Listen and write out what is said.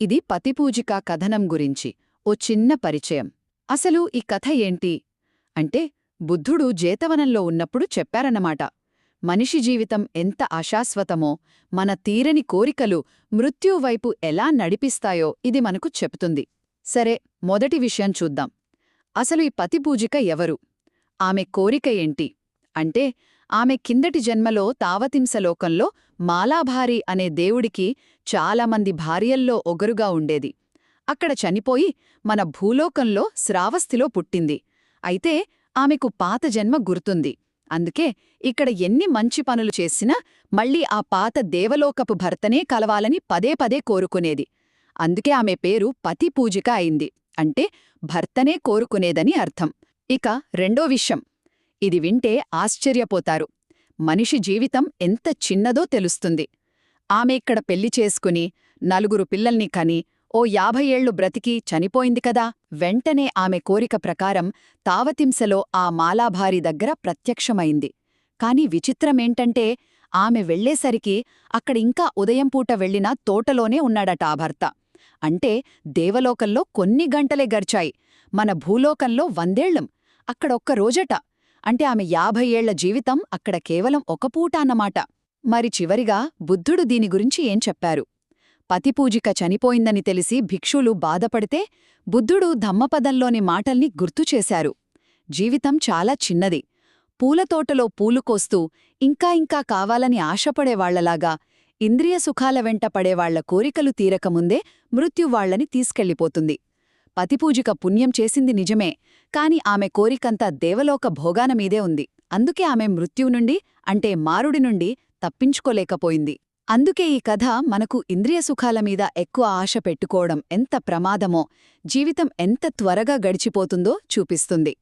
ఇది పతిపూజిక కథనం గురించి ఓ చిన్న పరిచయం. అసలు ఈ కథ ఏంటి? అంటే బుద్ధుడు జేతవనంలో ఉన్నప్పుడు చెప్పారన్నమాట. మనిషి జీవితం ఎంత అశాశ్వతమో మన తీరని కోరికలు మృత్యువైపు ఎలా నడిపిస్తాయో ఇది మనకు చెప్తుంది. సరే మొదటి విషయం చూద్దాం. అసలు ఈ పతిపూజిక ఎవరు? ఆమె కోరిక ఏంటి? అంటే ఆమె కిందటి జన్మలో తావతింసలోకంలో మాలాభారి అనే దేవుడికి చాలామంది భార్యల్లో ఒగరుగా ఉండేది. అక్కడ చనిపోయి మన భూలోకంలో శ్రావస్థిలో పుట్టింది. అయితే ఆమెకు పాత జన్మ గుర్తుంది. అందుకే ఇక్కడ ఎన్ని మంచి పనులు చేసినా మళ్ళీ ఆ పాత దేవలోకపు భర్తనే కలవాలని పదే పదే కోరుకునేది. అందుకే ఆమె పేరు పతి పూజిక అయింది. అంటే భర్తనే కోరుకునేదని అర్థం. ఇక రెండో విషయం. ఇది వింటే ఆశ్చర్యపోతారు. మనిషి జీవితం ఎంత చిన్నదో తెలుస్తుంది. ఆమె ఇక్కడ పెళ్ళి చేసుకుని నలుగురు పిల్లల్ని కని ఓ యాభై ఏళ్ళు బ్రతికి చనిపోయింది కదా! వెంటనే ఆమె కోరిక ప్రకారం తావతింసలో ఆ మాలాభారి దగ్గర ప్రత్యక్షమైంది. కాని విచిత్రమేంటంటే ఆమె వెళ్ళేసరికి అక్కడింకా ఉదయంపూట వెళ్ళిన తోటలోనే ఉన్నాడట ఆ భర్త. అంటే దేవలోకంలో కొన్ని గంటలే గర్చాయి మన భూలోకంలో వందేళ్ళం అక్కడొక్క రోజట. అంటే ఆమె యాభై ఏళ్ళ జీవితం అక్కడ కేవలం ఒక పూట అన్నమాట. మరి చివరిగా బుద్ధుడు దీని గురించి ఏం చెప్పారు? పతిపూజిక చనిపోయిందని తెలిసి భిక్షులు బాధపడితే బుద్ధుడు ధమ్మపదంలోని మాటల్ని గుర్తుచేశారు జీవితం చాలా చిన్నది. పూలతోటలో పూలు కోస్తూ ఇంకా ఇంకా కావాలని ఆశపడేవాళ్ళలాగా ఇంద్రియ సుఖాల వెంట పడేవాళ్ళ కోరికలు తీరకముందే మృత్యువాళ్ళని తీసుకెళ్ళిపోతుంది పతిపూజిక పుణ్యం చేసింది నిజమే కాని ఆమె కోరికంతా దేవలోక భోగానమీదే ఉంది. అందుకే ఆమె మృత్యువు నుండి అంటే మారుడి నుండి తప్పించుకోలేకపోయింది. అందుకే ఈ కథ మనకు ఇంద్రియ సుఖాల మీద ఎక్కువ ఆశ పెట్టుకోవడం ఎంత ప్రమాదమో జీవితం ఎంత త్వరగా గడిచిపోతుందో చూపిస్తుంది.